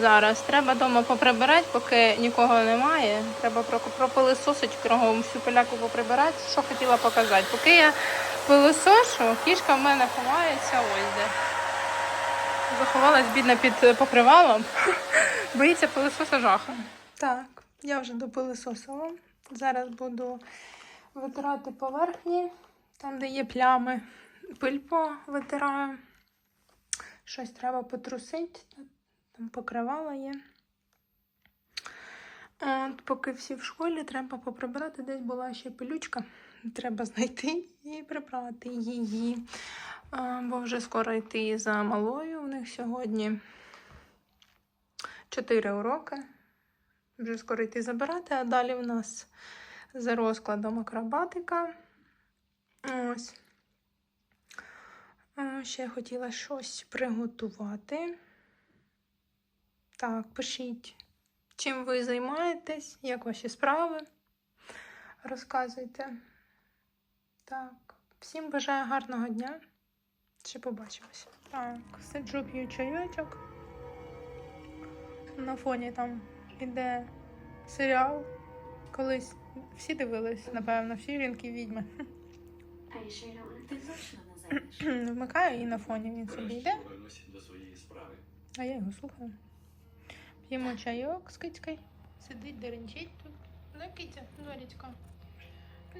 зараз. Треба вдома поприбирати, поки нікого немає. Треба про- пропилисосити кругом всю поляку поприбирати. Що хотіла показати. Поки я пилисошу, кішка в мене ховається ось де. Заховалась бідна під покривалом. Боїться пилисоса жаха. Так, я вже допилисосила. Зараз буду витирати поверхні, там, де є плями. Пиль повитираю. Щось треба потрусити. Покривала є. От, поки всі в школі, треба поприбирати. Десь була ще пилючка. Треба знайти і прибрати її. А, бо вже скоро йти за малою. У них сьогодні 4 уроки. Вже скоро йти забирати, а далі в нас за розкладом акробатика. Ось. Ще хотіла щось приготувати. Так, пишіть, чим ви займаєтесь, як ваші справи. Розказуйте. Так, всім бажаю гарного дня. Ще побачимося. Так, сиджу п'ю чайочок. На фоні там іде серіал. Колись всі дивились, напевно, всі жінки відьми. Вмикаю і на фоні він собі йде, а я його слухаю. П'ємо чайок з кицькою. Сидить, деренчить тут. Да, киця, Дорічка.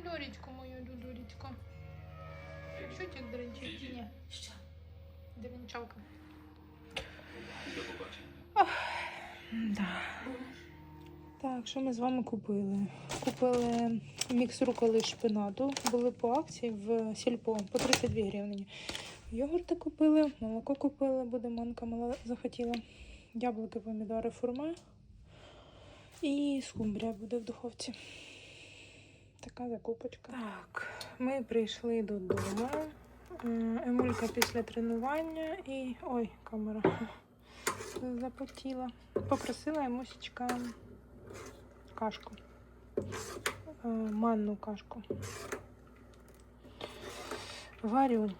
Дорічку мою, дурічку. Що так деренчить чи ні? Що? Деренчалка. До побачення. Да. Так, що ми з вами купили? Купили мікс руколи шпинату. Були по акції в сільпо по 32 гривні. Йогурти купили, молоко купили, буде манка мала захотіла. Яблуки, помідори, фурме. І скумбрія буде в духовці. Така закупочка. Так, ми прийшли додому. Емулька після тренування і. Ой, камера запотіла. Попросила Емусічка кашку. Е, Манну кашку. Варю.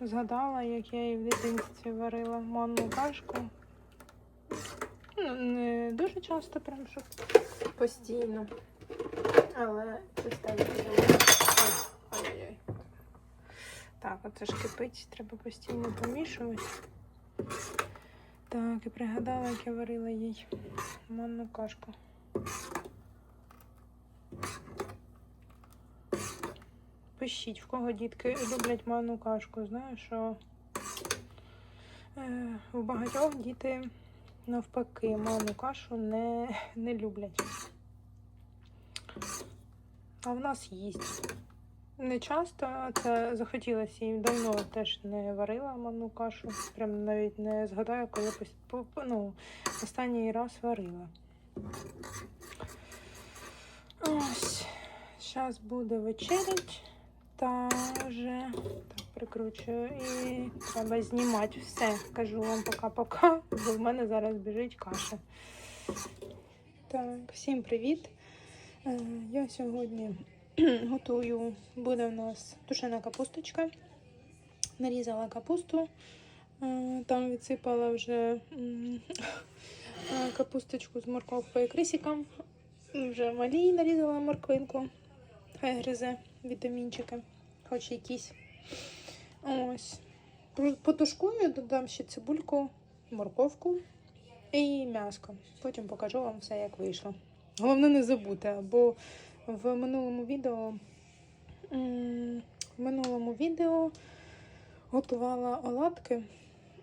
Згадала, як я її в дитинстві варила манну кашку. Ну, не дуже часто, прям щоб постійно. Але частенько. Ой-ой-ой. Так, оце ж кипить, треба постійно помішувати. Так, і пригадала, як я варила їй манну кашку. Пишіть, в кого дітки люблять манну кашку. Знаю, що е, у багатьох діти навпаки манну кашу не, не люблять. А в нас їсть. Не часто, це захотілося їм давно теж не варила манну кашу. Прям навіть не згадаю, коли ну, останній раз варила. Ось. Зараз буде вечерять. Та вже так прикручую і треба знімати все. Кажу вам пока-пока, бо в мене зараз біжить каша. Так, всім привіт. Е, Я сьогодні готую, буде у нас тушена капусточка. Нарізала капусту, е, там відсипала вже е, капусточку з морковкою і крисиком. Вже малій нарізала морквинку. Хай гризе вітамінчики, хоч якісь. Ось. Потушкую, додам ще цибульку, морковку і м'яско. Потім покажу вам все, як вийшло. Головне не забути, бо в минулому відео в минулому відео готувала оладки.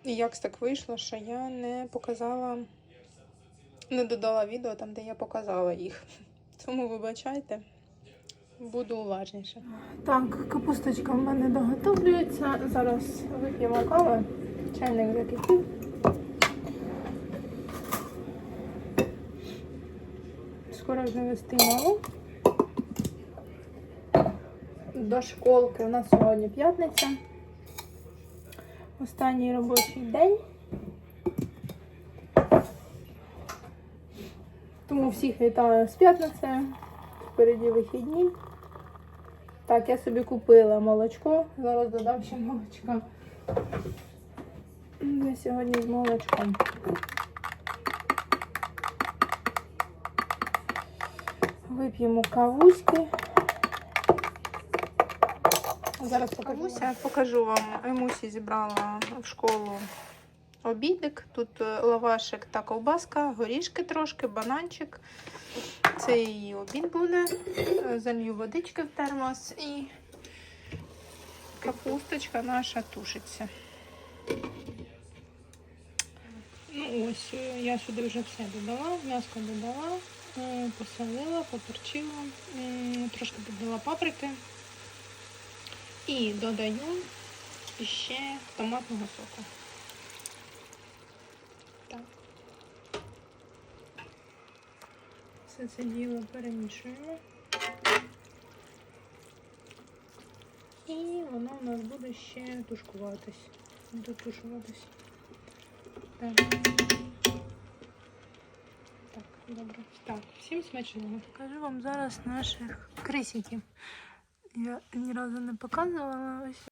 І як так вийшло, що я не показала, не додала відео там, де я показала їх. Тому вибачайте, буду уважніше. Так, капусточка в мене доготовлюється. Зараз вип'ємо каву. Чайник закипів. Скоро вже вести маму. До школки. У нас сьогодні п'ятниця. Останній робочий день. Тому всіх вітаю з п'ятницею. Впереді вихідні. Так, я собі купила молочко. Зараз додам ще молочка. Я сьогодні з молочком. Вип'ємо кавуськи. Зараз покажуся. покажу вам. Емусі зібрала в школу обідик. Тут е, лавашик та ковбаска, горішки трошки, бананчик. Це її обід буде. Е, Залью водички в термос і капусточка наша тушиться. Ну ось, е, я сюди вже все додала, м'яско додала, е, посолила, поперчила, трошки додала паприки. І додаю ще томатного соку. Все це діло перемішуємо. І воно у нас буде ще тушкуватись. Дотушуватись. Так. Так, добре. Так, всім смачного. Покажу вам зараз наших крисиків. Я ні разу не показувала ось.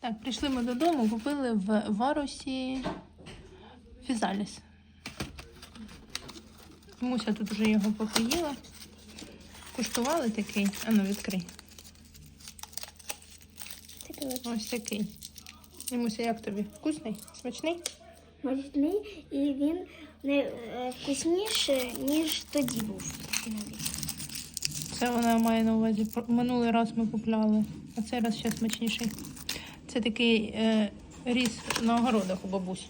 Так, прийшли ми додому, купили в варусі фізаліс. Муся тут вже його попоїла. Куштували такий. Ану, відкрий. Ось такий. І Муся, як тобі? Вкусний? Смачний? Смачний, і він не е, вкусніше, ніж тоді був. Це вона має на увазі. Минулий раз ми купляли, а цей раз ще смачніший. Це такий е, ріс на огородах у бабусь.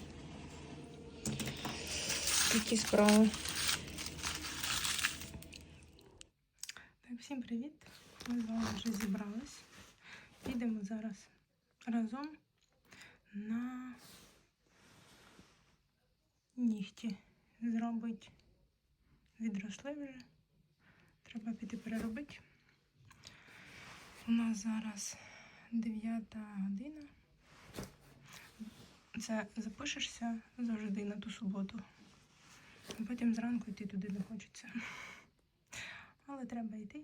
Такі справи. Так, всім привіт. Ми з вами вже зібрались. Підемо зараз разом на нігті. Зробить відросли вже. Треба піти переробити. У нас зараз 9 година. Це запишешся завжди на ту суботу. А потім зранку йти туди не хочеться. Але треба йти.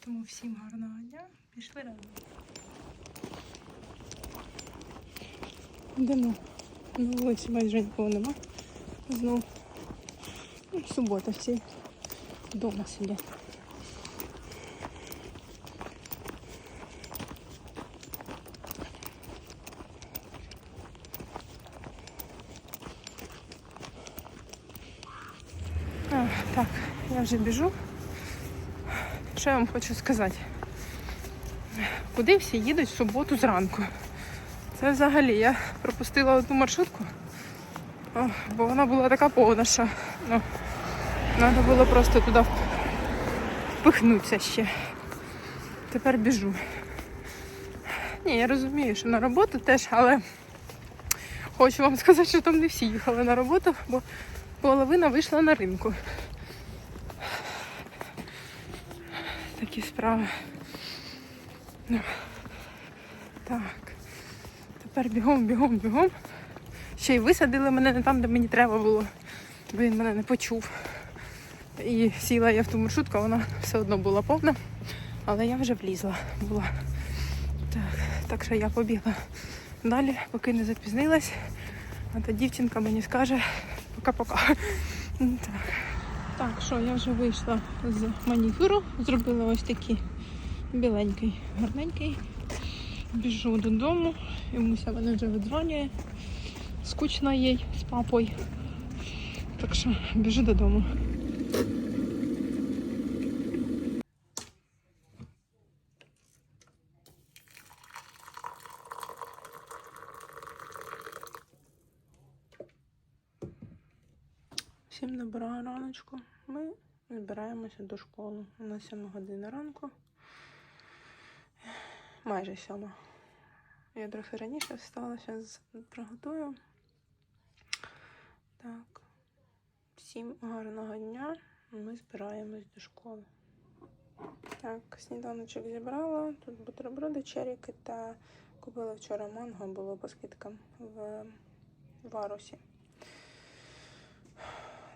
Тому всім гарного дня. Пішли разом. Йдемо. На вулиці майже нікого нема. Знов. Ну, Субота всі вдома сидять. А, так, я вже біжу. Що я вам хочу сказати? Куди всі їдуть в суботу зранку? Це взагалі я пропустила одну маршрутку, бо вона була така повна, що ну, треба було просто туди впихнутися ще. Тепер біжу. Ні, я розумію, що на роботу теж, але хочу вам сказати, що там не всі їхали на роботу, бо половина вийшла на ринку. Такі справи. Ну, так. Тепер бігом, бігом, бігом. Ще й висадили мене не там, де мені треба було. Бо він мене не почув. І сіла я в ту маршрутку, вона все одно була повна. Але я вже влізла була. Так, так що я побігла далі, поки не запізнилась. А та дівчинка мені скаже пока-пока. Так. Так, що я вже вийшла з манікюру, зробила ось такий біленький, гарненький. Біжу додому, і Муся мене вже видзвонює. Скучно їй з папою. Так що біжу додому. Всім доброго раночку. Ми збираємося до школи. У нас 7 година ранку. Майже сьома. Я трохи раніше встала, зараз приготую. Так. Всім гарного дня. Ми збираємось до школи. Так, сніданочок зібрала. Тут бутерброди, черіки та купила вчора манго, було по скидкам в варусі.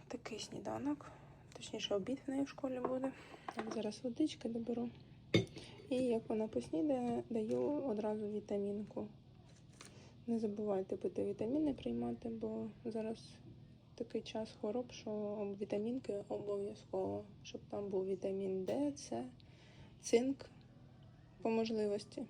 Такий сніданок. Точніше, обід в неї в школі буде. Так, зараз водички доберу. І як вона поснідає, даю одразу вітамінку. Не забувайте пити вітаміни приймати, бо зараз такий час хвороб, що вітамінки обов'язково, щоб там був вітамін Д, С, цинк по можливості.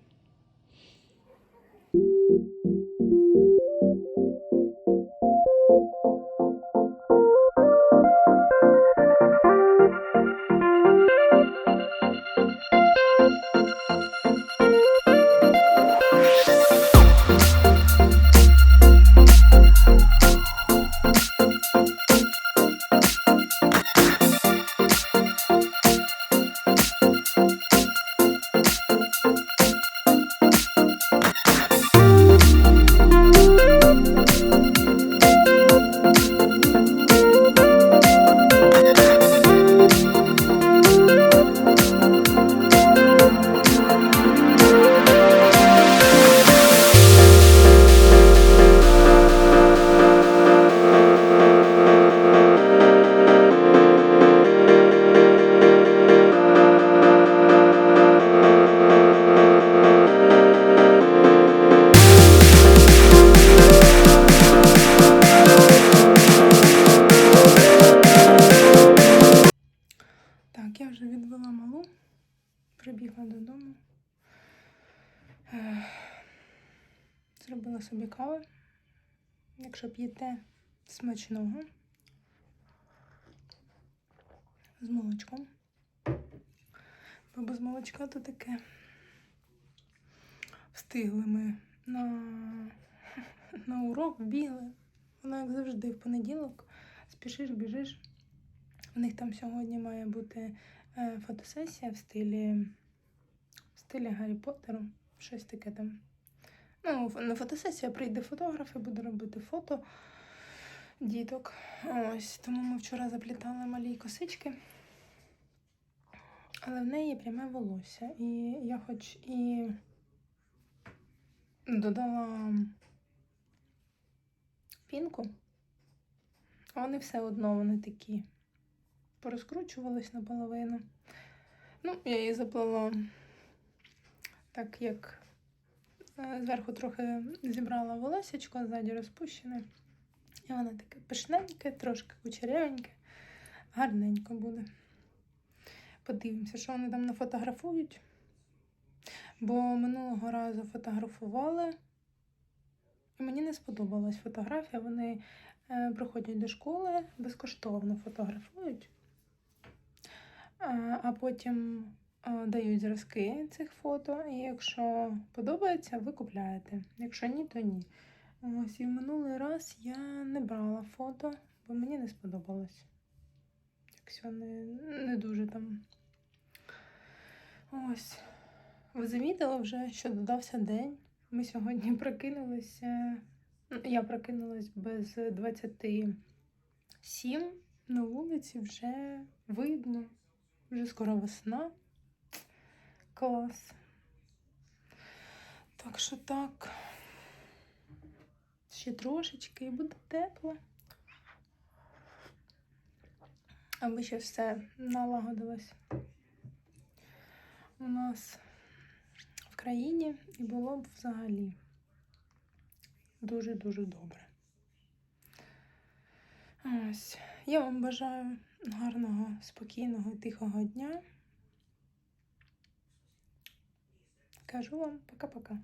Якщо смачного з молочком. Бо без молочка то таке. Встигли ми на, на урок, бігли. Воно як завжди в понеділок. Спішиш, біжиш. У них там сьогодні має бути е, фотосесія в стилі, в стилі Гаррі Поттеру. Щось таке там. Ну, не фотосесія, прийде фотограф і буде робити фото діток. Ось, тому ми вчора заплітали малі косички. Але в неї пряме волосся. І я хоч і додала пінку, а вони все одно вони такі порозкручувались наполовину. Ну, я її заплела так, як зверху трохи зібрала волосечко, ззаді розпущене. І воно таке пишненьке, трошки кучерявеньке, гарненько буде. Подивимося, що вони там нафотографують. Бо минулого разу фотографували, і мені не сподобалась фотографія. Вони е, приходять до школи, безкоштовно фотографують, а, а потім е, дають зразки цих фото. І якщо подобається, ви купляєте. Якщо ні, то ні. Ось і в минулий раз я не брала фото, бо мені не сподобалось. Якщо не, не дуже там. Ось. Ви замітили вже, що додався день. Ми сьогодні прокинулися. ну, Я прокинулась без 27. На вулиці вже видно. Вже скоро весна. Клас. Так що так. Ще трошечки і буде тепло. Аби ще все налагодилось у нас в країні і було б взагалі дуже-дуже добре. Ось. Я вам бажаю гарного, спокійного, тихого дня. Кажу вам пока-пока.